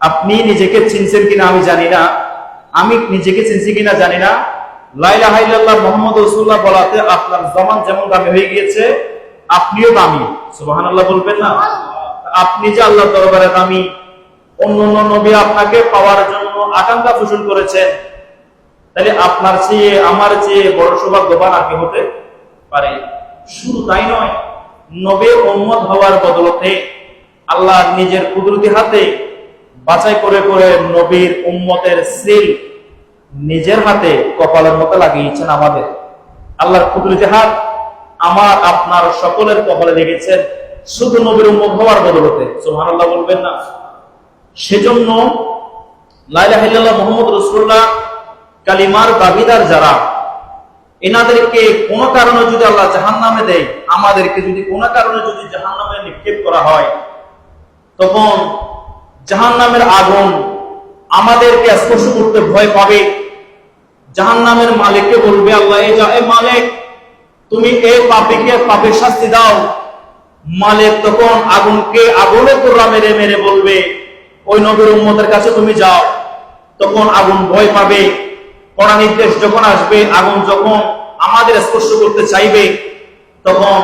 আপনি নিজেকে চিনছেন কিনা আমি জানি না। আমি নিজেকে চিনছি কিনা জানি না। লাইলা হাইল্লাহ মোহাম্মদ রসুল্লাহ বলাতে আপনার জমান যেমন দামি হয়ে গিয়েছে, আপনিও দামি। সুবাহান আল্লাহ বলবেন না? আপনি যে আল্লাহ দরবারে দামি অন্য অন্য নবী আপনাকে পাওয়ার জন্য আকাঙ্ক্ষা পোষণ করেছেন। তাহলে আপনার চেয়ে, আমার চেয়ে বড় সৌভাগ্যবান আগে হতে পারে? শুধু তাই নয়, নবীর উম্মত হওয়ার বদলতে আল্লাহ নিজের কুদরতি হাতে বাছাই করে করে নবীর উম্মতের সিল নিজের হাতে কপালের মতো লাগিয়েছেন আমাদের। আল্লাহর কুদরতি হাত আমার, আপনার সকলের কপালে লেগেছেন শুধু নবীর উম্মত হওয়ার বদলতে, সুবহানাল্লাহ বলবেন না। সেজন্য লাইলা হিল্লাহ মোহাম্মদ রসুল্লাহ কালিমার দাবিদার যারা, এনাদেরকে কোন কারণে যদি আল্লাহ জাহান নামে দেয়, আমাদেরকে যদি কোন কারণে যদি জাহান নামে নিক্ষেপ করা হয়, তখন জাহান নামের আগুন আমাদেরকে স্পর্শ করতে ভয় পাবে। জাহান নামের মালিককে বলবে, আল্লাহ এ মালিক, তুমি এই পাপিকে পাপের শাস্তি দাও। মালিক তখন আগুনকে আগুনে তোরা মেরে মেরে বলবে, ওই নবীর উম্মতের কাছে তুমি যাও। তখন আগুন ভয় পাবে। কড়া নির্দেশ যখন আসবে, আগুন যখন আমাদের স্পর্শ করতে চাইবে, তখন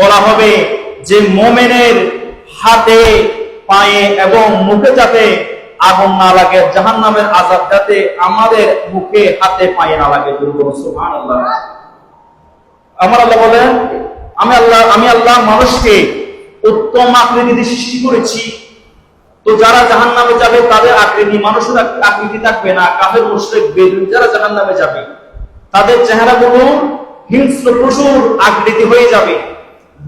বলা হবে যে মোমেনের হাতে পায়ে এবং মুখে যাতে আগুন না লাগে জাহান নামের আজাদ যাতে আমাদের মুখে, হাতে, পায়ে না লাগে আমার আল্লাহ বলেন, আমি আল্লাহ আমি আল্লাহ মানুষকে উত্তম আকৃতি দিয়ে সৃষ্টি করেছি। তো যারা জাহান নামে যাবে, তাদের আকৃতি, মানুষের আকৃতি থাকবে না, কাফের, মুশরিক, বেদুইন, যারা জাহান নামে যাবে, তাদের চেহারাগুলো হিংস্র পশুর আকৃতি হয়ে যাবে,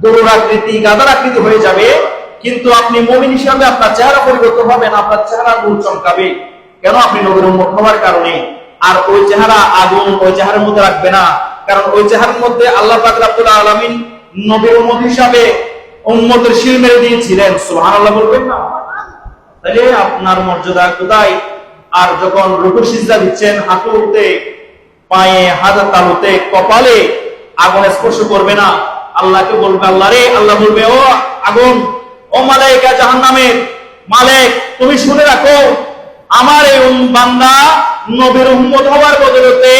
গরুর আকৃতি গাদার আকৃতি হয়ে যাবে। কিন্তু আপনি মমিন হিসাবে আপনার চেহারা পরিবর্তন হবে না, আপনার চেহারা গুণ চমকাবে। কেন আপনি নবীর উম্মত হওয়ার কারণে? আর ওই চেহারা আগুন, ওই চেহারার মধ্যে রাখবে না। কারণ ওই চেহারার মধ্যে আল্লাহ পাক রাব্বুল আলামিন নবীর উম্মত হিসাবে উম্মতের শিল মেরে দিয়েছিলেন। সুবহানাল্লাহ বলবেন না? তাহলে আপনার মর্যাদা কোথায়? আর যখন রুকু সিজদা দিচ্ছেন হাঁটুতে পায়ে হাতের তালুতে, কপালে আগুন স্পর্শ করবে না। আল্লাহকে বলবে, আল্লাহ রে, আল্লাহ বলবে, ও আগুন ও মালাইকা জাহান্নামের মালিক, তুমি শুনে রাখো, আমার এই বান্দা নবীর উম্মত হওয়ার বদলতে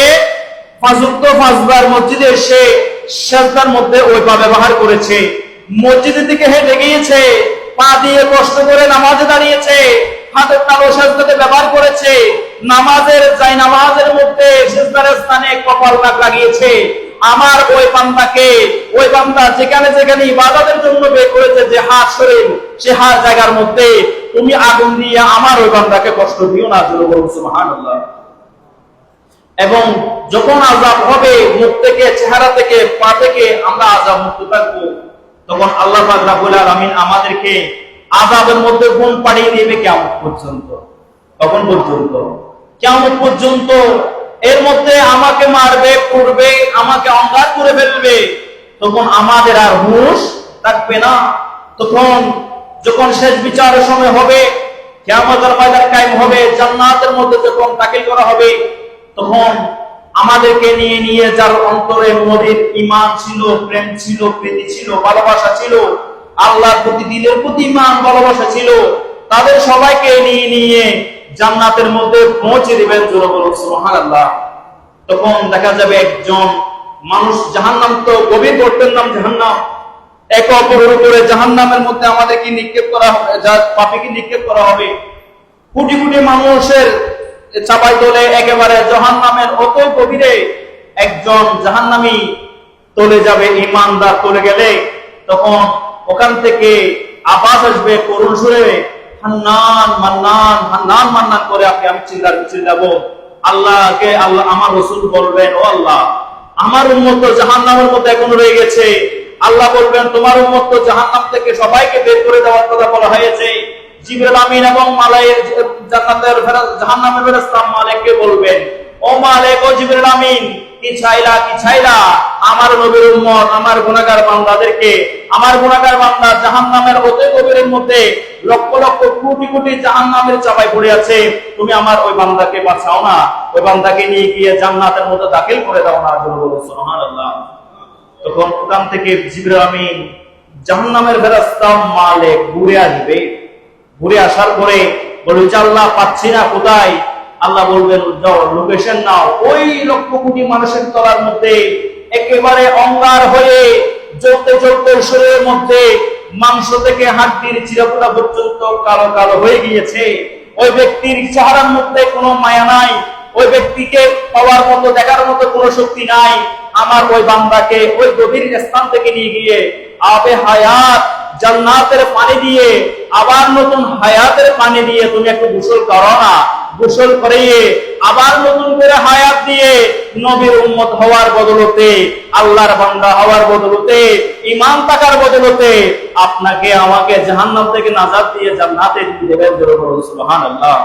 ফাজুক্ত ফাজবার মসজিদে এসে সেজদার মধ্যে ওই পা ব্যবহার করেছে। মসজিদের দিকে হেঁটে গিয়েছে, পা দিয়ে কষ্ট করে নামাজে দাঁড়িয়েছে, হাতের তালু সেজদাতে ব্যবহার করেছে, নামাজের যাই নামাজের মধ্যে সেজদার স্থানে কপাল লাগিয়েছে। আমার ওই বান্দাকে, ওই বান্দা যেখানে যেখানে ইবাদতের জন্য বের করেছে, যে হাত শরীর সে হাত জায়গার মধ্যে, তুমি আগুন দিয়ে আমার ওই বান্দাকে কষ্ট দিও না, জোরে বলুন, সুবহানাল্লাহ। এবং যখন আজাব হবে, মুখ থেকে, চেহারা থেকে, পা থেকে আমরা আজাব মুক্ত থাকব তখন আল্লাহ পাক রাব্বুল আলামিন আমাদেরকে আজাবের মধ্যে ঘুম পাড়িয়ে দিবে কেমন পর্যন্ত। তখন পর্যন্ত? কেমন পর্যন্ত এর মধ্যে আমাকে মারবে করবে আমাকে অঙ্গার করে ফেলবে। তখন আমাদের আর হুঁশ থাকবে না। তখন যখন শেষ বিচারের সময় হবে কেয়ামতের ময়দান কায়েম হবে, জান্নাতের মধ্যে যখন দাখিল করা হবে, তখন আমাদেরকে নিয়ে নিয়ে যার অন্তরে মোদের ইমান ছিল, প্রেম ছিল, প্রীতি ছিল, ভালোবাসা ছিল, আল্লাহর প্রতি দিনের প্রতি ইমান ভালোবাসা ছিল, তাদের সবাইকে নিয়ে নিয়ে জান্নাতের মধ্যে পৌঁছে দিবেন তখন দেখা যাবে একজন মানুষ জাহান্নাম তো গভীর গর্তের নাম জাহান্নাম। এক অপরের উপরে জাহান্নামের মধ্যে আমাদেরকে নিক্ষেপ করা হবে পাপিকে নিক্ষেপ করা হবে। কোটি কোটি মানুষের চাপাই তোলে একেবারে জাহান নামের অত গভীরে একজন জাহান্নামী তলে যাবে, ইমানদার তলে গেলে। তখন ওখান থেকে আবাস আসবে, করুণ সুরে হান্নান মান্নান হান্নান মান্নান করে আপনি, আমি চিল্লাবো আল্লাহকে আল্লাহ, আমার রসুল বলবেন, ও আল্লাহ, আমার উন্মত রয়ে গেছে। আল্লাহ বলবেন, তোমার উন্মত থেকে সবাইকে বের করে দেওয়ার কথা বলা হয়েছে। আমিন এবং মালায়ের জান্নাতের ফেরেশতা বলবেন, ও মালিক, ও আমিন আমার নবীর উম্মত, আমার গুনাহগার বান্দাদেরকে, আমার গুনাহগার বান্দা জাহান্নামের মধ্যে লক্ষ লক্ষ কোটি কোটি জাহান্নামের চাপায় পড়ে আছে। তুমি আমার ওই বান্দাকে বাঁচাও না। ওই বান্দাকে নিয়ে গিয়ে জান্নাতের মধ্যে দাখিল করে দাও না জন্য বলো সুবহানাল্লাহ। তখন ওখান থেকে জিবরাইল আমিন জাহান্নামের ফেরেশতা মালিক ঘুরে আসবে। ঘুরে আসার পরে বলে, যে আল্লাহ পাচ্ছি না কোথায়? আল্লাহ বলবেন লোকেশন নাও। ওই লক্ষ কোটি মানুষের তলার মধ্যে একেবারে অঙ্গার হয়ে জ্বলতে জ্বলতে শরীরের মধ্যে মাংস থেকে হাড্ডির চিরপুরা পর্যন্ত কালো কালো হয়ে গিয়েছে। ওই ব্যক্তির চেহারার মধ্যে কোনো মায়া নাই। ওই ব্যক্তিকে পাওয়ার মতো, দেখার মতো কোনো শক্তি নাই। আমার ওই বান্দাকে ওই গভীর স্থান থেকে নিয়ে গিয়ে আবে হায়াত, জান্নাতের পানি দিয়ে, আবার নতুন হায়াতের পানি দিয়ে তুমি একটু গোসল করো না। গোসল করিয়ে, আবার নতুন করে হায়াত দিয়ে নবীর উম্মত হওয়ার বদলতে, আল্লাহর বান্দা হওয়ার বদলতে ইমান থাকার বদলতে আপনাকে আমাকে জাহান্নাম থেকে নাজাদ দিয়ে জান্নাতে দেবেন সুবহানাল্লাহ।